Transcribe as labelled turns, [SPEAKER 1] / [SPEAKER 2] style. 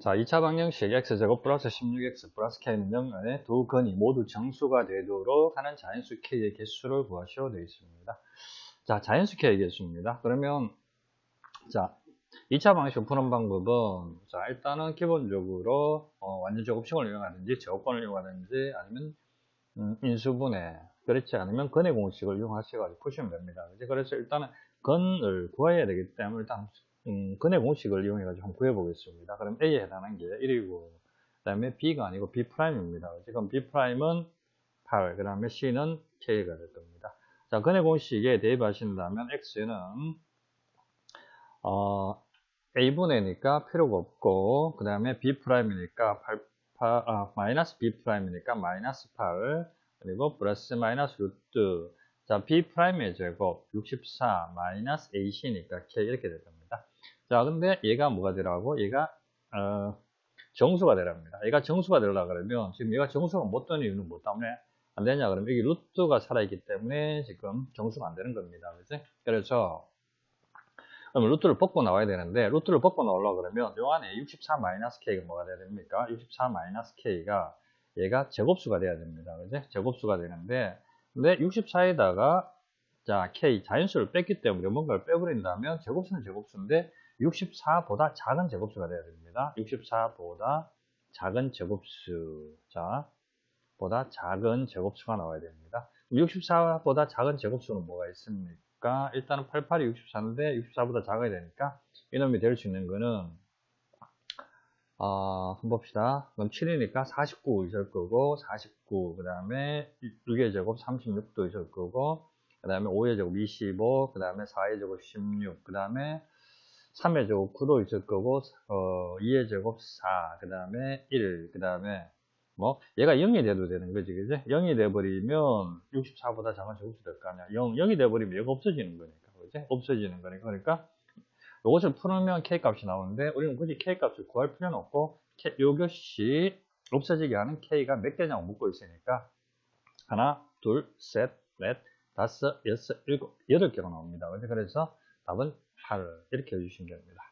[SPEAKER 1] 자, 2차 방정식 x제곱 플러스 16x 플러스 k는 0 안에 두 근이 모두 정수가 되도록 하는 자연수 k의 개수를 구하시오 되어 있습니다. 자, 자연수 k의 개수입니다. 그러면 자, 2차 방식 푸는 방법은 자, 일단은 기본적으로 어, 완전 제곱식을 이용하든지 제곱권을 이용하든지 아니면 음, 인수분해 그렇지 않으면 근의 공식을 이용하셔가지고 푸시면 됩니다. 그래서 일단은 근을 구해야 되기 때문에 일단 음, 근의 공식을 이용해가지고 한번 구해보겠습니다. 그럼 A에 해당하는 게 1이고, 그 다음에 B가 아니고 B'입니다. 지금 B'은 8, 그 다음에 C는 K가 될 겁니다. 자, 근의 공식에 대입하신다면 X는, 어, A분의니까 필요가 없고, 그 다음에 B'이니까 8, 8, 아, 마이너스 B'이니까 마이너스 8, 그리고 플러스 마이너스 루트, 자, B'의 제곱 64 마이너스 AC니까 K 이렇게 될 겁니다. 자, 근데 얘가 뭐가 되라고? 얘가, 어, 정수가 되랍니다. 얘가 정수가 되려고 그러면, 지금 얘가 정수가 못 되는 이유는 뭐 때문에 안 되냐? 그러면 여기 루트가 살아있기 때문에 지금 정수가 안 되는 겁니다. 그지? 그래서, 그럼 루트를 벗고 나와야 되는데, 루트를 벗고 나오려고 그러면, 요 안에 64-K가 뭐가 돼야 됩니까? 64-K가 얘가 제곱수가 돼야 됩니다. 그지? 제곱수가 되는데, 근데 64에다가, 자, K 자연수를 뺐기 때문에 뭔가를 빼버린다면, 제곱수는 제곱수인데, 64보다 작은 제곱수가 돼야 됩니다. 64보다 작은 제곱수. 자, 보다 작은 제곱수가 나와야 됩니다. 64보다 작은 제곱수는 뭐가 있습니까? 일단은 88이 64인데 64보다 작아야 되니까 이놈이 될 수 있는 거는 어, 한번 봅시다. 그럼 7이니까 49 있을 거고 49, 그 다음에 6의 제곱 36도 있을 거고 그 다음에 5의 제곱 25, 그 다음에 4의 제곱 16, 그 다음에 3의 제곱 9도 있을 거고 어, 2의 제곱 4, 그 다음에 1, 그 다음에 뭐 얘가 0이 돼도 되는 거지 그지? 0이 돼버리면 64보다 작은 제곱수 될 거 아니야 0, 0이 돼버리면 얘가 없어지는 거니까 그지? 없어지는 거니까 그러니까 이것을 풀으면 k 값이 나오는데 우리는 굳이 k 값을 구할 필요는 없고 K, 이것이 없어지게 하는 k가 몇 개냐고 묻고 있으니까 하나, 둘, 셋, 넷, 다섯, 여섯, 일곱, 여덟 개가 나옵니다. 그래서 답은 8 이렇게 해주시면 됩니다.